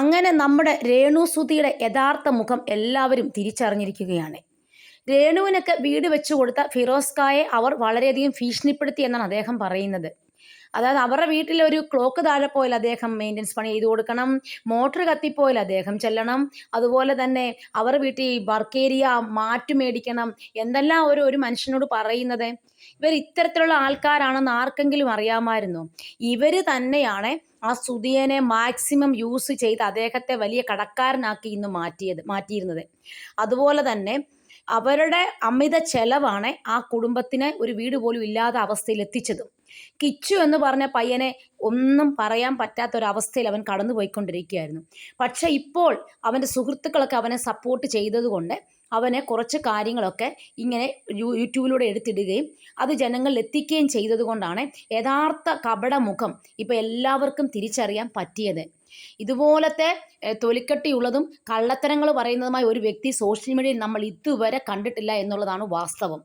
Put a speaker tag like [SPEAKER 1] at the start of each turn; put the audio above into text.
[SPEAKER 1] അങ്ങനെ നമ്മുടെ രേണു രേണുസുതിയുടെ യഥാർത്ഥ മുഖം എല്ലാവരും തിരിച്ചറിഞ്ഞിരിക്കുകയാണ്. രേണുവിനൊക്കെ വീട് വെച്ചു കൊടുത്ത ഫിറോസ്കായെ അവർ വളരെയധികം ഭീഷണിപ്പെടുത്തി എന്നാണ് അദ്ദേഹം പറയുന്നത്. അതായത് അവരുടെ വീട്ടിൽ ഒരു ക്ലോക്ക് താഴെ പോയാൽ അദ്ദേഹം മെയിന്റനൻസ് പണി ചെയ്തു കൊടുക്കണം. മോട്ടർ കത്തിപ്പോയാൽ അദ്ദേഹം ചെല്ലണം. അതുപോലെ തന്നെ അവരുടെ വീട്ടിൽ വർക്ക് ഏരിയ മാറ്റു മേടിക്കണം. എന്തെല്ലാം ഒരു ഒരു മനുഷ്യനോട് പറയുന്നത്? ഇവർ ഇത്തരത്തിലുള്ള ആൾക്കാരാണെന്ന് ആർക്കെങ്കിലും അറിയാമായിരുന്നു? ഇവർ തന്നെയാണ് ആ സുധിയനെ മാക്സിമം യൂസ് ചെയ്ത് അദ്ദേഹത്തെ വലിയ കടക്കാരനാക്കി ഇന്ന് മാറ്റിയത് മാറ്റിയിരുന്നത്. അതുപോലെ തന്നെ അവരുടെ അമിത ചെലവാണ് ആ കുടുംബത്തിനെ ഒരു വീട് പോലും ഇല്ലാത്ത അവസ്ഥയിൽ എത്തിച്ചതും. കിച്ചു എന്ന് പറഞ്ഞ പയ്യനെ ഒന്നും പറയാൻ പറ്റാത്ത ഒരു അവസ്ഥയിൽ അവൻ കടന്നു പോയിക്കൊണ്ടിരിക്കുകയായിരുന്നു പക്ഷേ ഇപ്പോൾ അവന്റെ സുഹൃത്തുക്കളൊക്കെ അവനെ സപ്പോർട്ട് ചെയ്തതുകൊണ്ട് അവനെ കുറച്ച് കാര്യങ്ങളൊക്കെ ഇങ്ങനെ യൂട്യൂബിലൂടെ എടുത്തിടുകയും അത് ജനങ്ങളിൽ എത്തിക്കുകയും ചെയ്തതുകൊണ്ടാണ് യഥാർത്ഥ കപടമുഖം ഇപ്പോൾ എല്ലാവർക്കും തിരിച്ചറിയാൻ പറ്റിയത്. ഇതുപോലത്തെ തൊലിക്കട്ടിയുള്ളതും കള്ളത്തരങ്ങൾ പറയുന്നതുമായ ഒരു വ്യക്തി സോഷ്യൽ മീഡിയയിൽ നമ്മൾ ഇതുവരെ കണ്ടിട്ടില്ല എന്നുള്ളതാണ് വാസ്തവം.